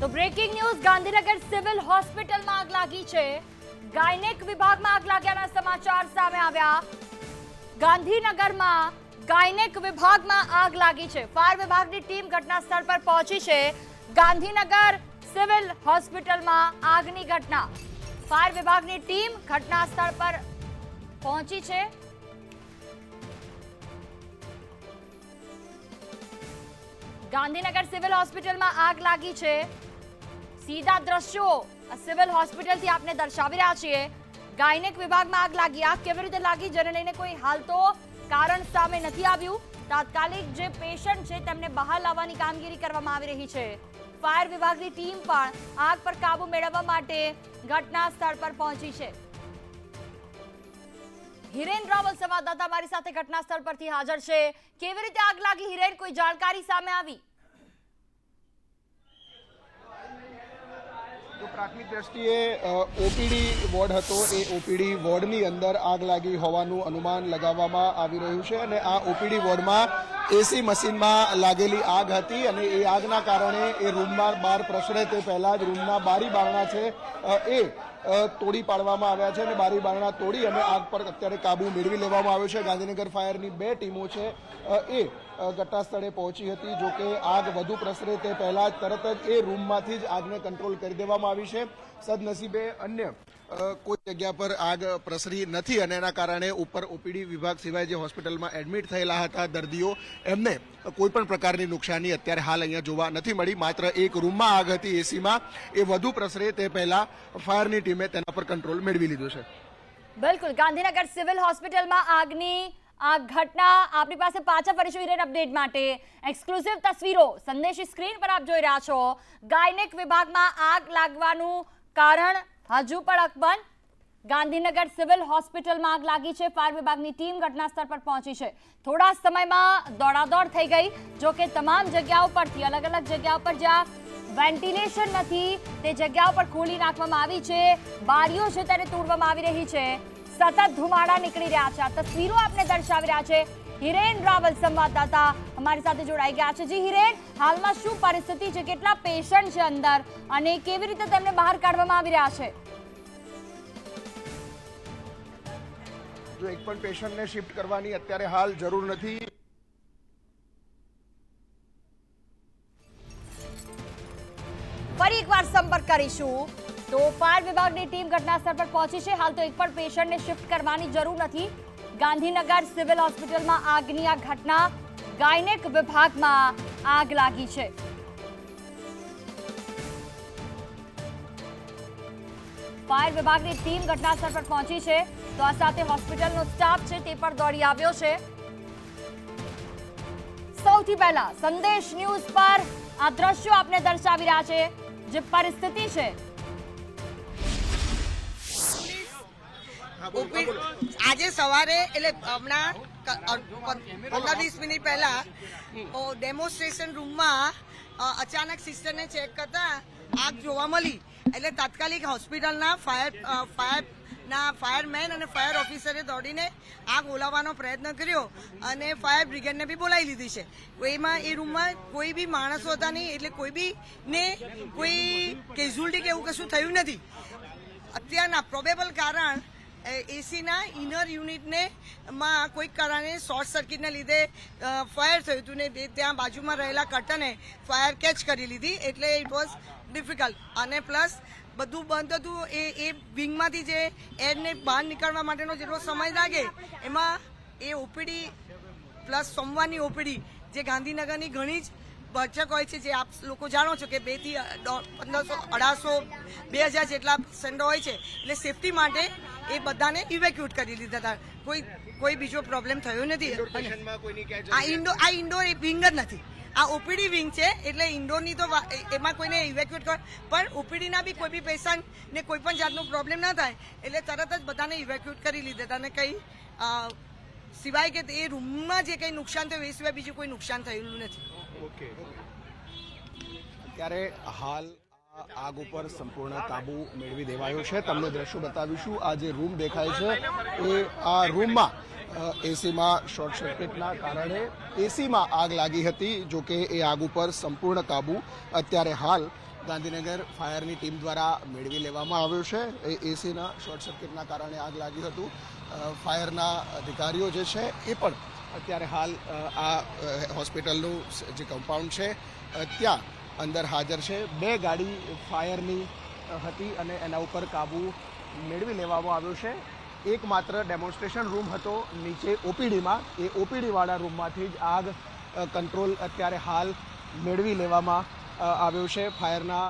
તો breaking news Gandhinagar civil હોસ્પિટલમાં આગ લાગી છે. ગાયનેક વિભાગમાં આગ લાગ્યાના સમાચાર સામે આવ્યા. ગાંધીનગરમાં ગાયનેક વિભાગમાં આગ લાગી છે. ફાયર વિભાગની ટીમ ઘટના સ્થળ પર પહોંચી છે. ગાંધીનગર સિવિલ હોસ્પિટલમાં આગની ઘટના. ફાયર વિભાગની ટીમ ઘટના સ્થળ પર પહોંચી છે. ગાંધીનગર સિવિલ હોસ્પિટલમાં આગ લાગી છે. સીધા દ્રશ્યો. સિવિલ હોસ્પિટલથી આપને દર્શાવી રહ્યા છીએ. ગાયનેક વિભાગમાં આગ લાગી. આગ કેવી રીતે લાગી જેને લઈને કોઈ હાલ તો કારણ સામે નથી આવ્યું. તાત્કાલિક જે પેશન્ટ છે તેમને બહાર લાવવાની કામગીરી કરવામાં આવી રહી છે. ફાયર વિભાગની ટીમ પણ આગ પર કાબુ મેળવવા માટે ઘટના સ્થળ પર પહોંચી છે. હિરેન રાવલ સંવાદદાતા મારી સાથે ઘટના સ્થળ પરથી હાજર છે. કેવી રીતે આગ લાગી? હિરેન, કોઈ જાણકારી સામે આવી? પ્રાથમિક દ્રષ્ટિએ ઓપીડી વોર્ડ હતો. એ ઓપીડી વોર્ડની અંદર આગ લાગી હોવાનું અનુમાન લગાવવામાં આવી રહ્યું છે અને આ ઓપીડી વોર્ડમાં એસી મશીનમાં લાગેલી આગ હતી અને એ આગના કારણે એ રૂમમાં બહાર પ્રસરે તે પહેલાં જ રૂમના બારી બારણા છે એ તોડી પાડવામાં આવ્યા છે અને બારી બારણા તોડી અને આગ પર અત્યારે કાબુ મેળવી લેવામાં આવ્યો છે. ગાંધીનગર ફાયરની બે ટીમો છે એ ઘટના સ્થળે પહોંચી હતી જો કે આગ વધુ પ્રસરે તે પહેલાં જ તરત જ એ રૂમમાંથી જ આગને કંટ્રોલ કરી દેવામાં આવી છે. સદનસીબે અન્ય કોઈ જગ્યા પર આગ પ્રસરી નથી અને એના કારણે ઉપર ઓપીડી વિભાગ સિવાય જે હોસ્પિટલમાં એડમિટ થયેલા હતા દર્દીઓ, એમને કોઈ પણ પ્રકારની નુકસાની અત્યારે હાલ અહીંયા જોવા નથી મળી. માત્ર એક રૂમમાં આગ હતી એસીમાં, એ વધુ પ્રસરે તે પહેલા ફાયરની ટીમે તેના પર કંટ્રોલ મેળવી લીધો છે. બિલકુલ, ગાંધીનગર સિવિલ હોસ્પિટલમાં આગની, આ ઘટના આપણી પાસે પાછા ફરીશું હિરેન અપડેટ માટે. એક્સક્લુઝિવ તસવીરો, સંદેશી સ્ક્રીન પર આપ જોઈ રહ્યા છો. ગાયનેક વિભાગમાં આગ લાગવાનું કારણ, હજુ પણ અકબંધ ગાંધીનગર સિવિલ હોસ્પિટલમાં આગ લાગી છે. ફાયર વિભાગની ટીમ ઘટના સ્થળ પર પહોંચી છે. થોડા સમયમાં દોડાદોડ થઈ ગઈ, જો કે તમામ જગ્યાઓ પરથી, અલગ અલગ જગ્યાઓ પર જ્યાં વેન્ટિલેશન નથી, તે જગ્યાઓ પર ખોલી નાખવામાં આવી છે. બારીઓ છે તેને તોડવામાં આવી રહી છે. સતત ધુમાડા નીકળી રહ્યા છે. આ તસવીરો આપને દર્શાવી રહ્યા છે. હિરેન રાવલ સંવાદદાતા અમારી સાથે જોડાઈ ગયા છે. જી હિરેન હાલમાં શું પરિસ્થિતિ છે? કેટલા પેશન્ટ છે અંદર અને કેવી રીતે તેમને બહાર કાઢવામાં આવી રહ્યા છે? જો એક પણ પેશન્ટને શિફ્ટ કરવાની અત્યારે હાલ જરૂર નથી. ફરી એકવાર સંપર્ક કરીશું. તો ફાયર વિભાગની ટીમ ઘટનાસ્થળ પર પહોંચી છે. હાલ તો એક પણ પેશન્ટને શિફ્ટ કરવાની જરૂર નથી. ગાંધીનગર સિવિલ હોસ્પિટલમાં આગની આ ઘટના ગાયનેક વિભાગમાં આગ લાગી છે. ફાયર વિભાગની ટીમ ઘટનાસ્થળ પર પહોંચી છે. તો આ સાથે હોસ્પિટલનો સ્ટાફ છે તે પણ દોડી આવ્યો છે. સૌથી પહેલા સંદેશ ન્યૂઝ પર આ દ્રશ્યો આપને દર્શાવી રહ્યા છે. જે પરિસ્થિતિ છે આજે સવારે, એટલે હમણાં પંદર વીસ મિનિટ પહેલા ડેમોન્સ્ટ્રેશન રૂમમાં અચાનક સિસ્ટરને ચેક કરતા આગ જોવા મળી. એટલે તાત્કાલિક હોસ્પિટલના ફાયર ફાયર ના ફાયરમેન અને ફાયર ઓફિસરે દોડીને આગ ઓલાવવાનો પ્રયત્ન કર્યો અને ફાયર બ્રિગેડને બી બોલાવી લીધી છે. એમાં એ રૂમમાં કોઈ બી માણસો હતા નહીં, એટલે કોઈ બી ને કોઈ કેઝ્યુઅલ્ટી કે એવું કશું થયું નથી. અત્યારના પ્રોબેબલ કારણ એસીના ઇનર યુનિટને માં કોઈક કારણે શોર્ટ સર્કિટને લીધે ફાયર થયું હતું ને ત્યાં બાજુમાં રહેલા કર્ટને ફાયર કેચ કરી લીધી. એટલે ઇટ વોઝ ડિફિકલ્ટ અને પ્લસ બધું બંધ હતું, એ એ વિંગમાંથી જે એરને બહાર નીકળવા માટેનો જેટલો સમય લાગે, એમાં એ ઓપીડી પ્લસ સોમવારની ઓપીડી જે ગાંધીનગરની ઘણી જ બચક હોય છે જે આપ લોકો જાણો છો કે બેથી પંદરસો અઢારસો બે હજાર જેટલા પેશન્ટો હોય છે. એટલે સેફટી માટે એ બધાને ઇવેક્યુટ કરી લીધા હતા. કોઈ કોઈ બીજો પ્રોબ્લેમ થયો નથી. આ ઇન્ડોર આ ઇન્ડોર વિંગ જ નથી. આ ઓપીડી વિંગ છે એટલે ઇન્ડોરની તો એમાં કોઈને ઇવેક્યુએટ કર પણ ઓપીડીના બી કોઈ બી પેશન્ટને કોઈ પણ જાતનો પ્રોબ્લેમ ના થાય એટલે તરત જ બધાને ઇવેક્યુએટ કરી લીધા હતા. અને કંઈ સિવાય કે એ રૂમમાં જે કંઈ નુકસાન થયું એ સિવાય બીજું કોઈ નુકસાન થયેલું નથી. ઓકે. અત્યારે હાલ આગ ઉપર સંપૂર્ણ કાબુ મેળવી દેવાયો છે. તમને દ્રશ્યો બતાવીશું. આ જે રૂમ દેખાય છે, એ આ રૂમમાં એસીમાં શોર્ટ સર્કિટના કારણે એસીમાં આગ લાગી હતી, જો કે એ આગ ઉપર સંપૂર્ણ કાબુ અત્યારે હાલ ગાંધીનગર ફાયરની ટીમ દ્વારા મેળવી લેવામાં આવ્યો છે. એ એસીના શોર્ટ સર્કિટના કારણે આગ લાગ્યું હતું. ફાયરના અધિકારીઓ જે છે, એ પણ અત્યારે હાલ આ હોસ્પિટલનું જે કમ્પાઉન્ડ છે ત્યાં અંદર હાજર છે. બે ગાડી ફાયરની હતી અને એના ઉપર કાબુ મેળવી લેવામાં આવ્યો છે. એક માત્ર ડેમોન્સ્ટ્રેશન રૂમ હતો નીચે ઓપીડીમાં. એ ઓપીડીવાળા રૂમમાંથી જ આગ કંટ્રોલ અત્યારે હાલ મેળવી લેવામાં આવ્યો છે. ફાયરના